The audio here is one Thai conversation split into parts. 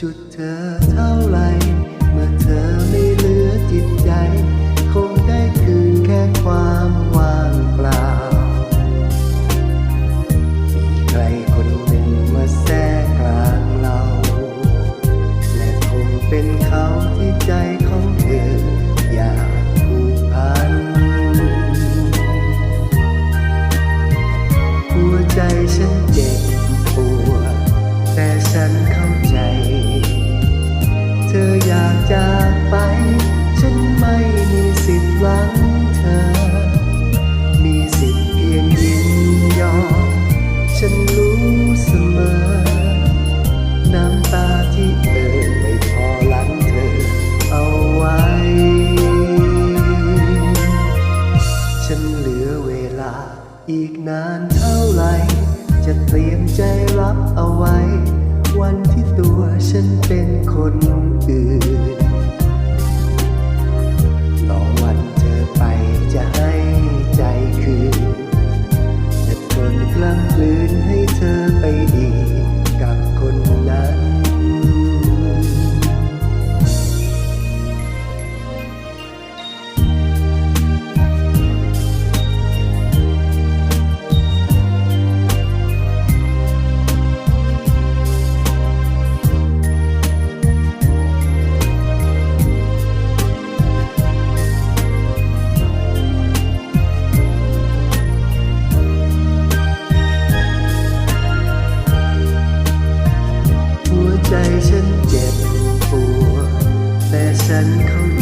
ชุดเธอเท่าไร เมื่อเธอไม่เหลือจิตใจ คงได้คืนแค่ความ อีกนานเท่าไหร่ จะเตรียมใจรับเอาไว้ วันที่ตัวฉันเป็นคนอื่น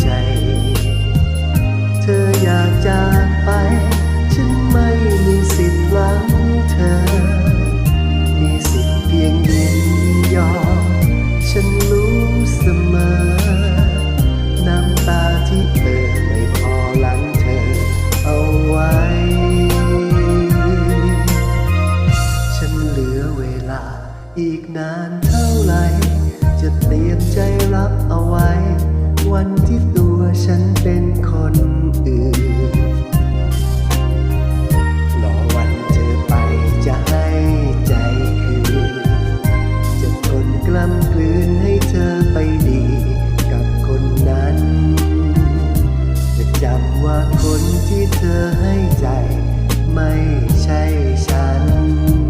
ใจ เธออยากจะ ล้ำกลืนให้เธอไปดีกับคนนั้นจะจำว่าคนที่เธอให้ใจ ไม่ใช่ฉัน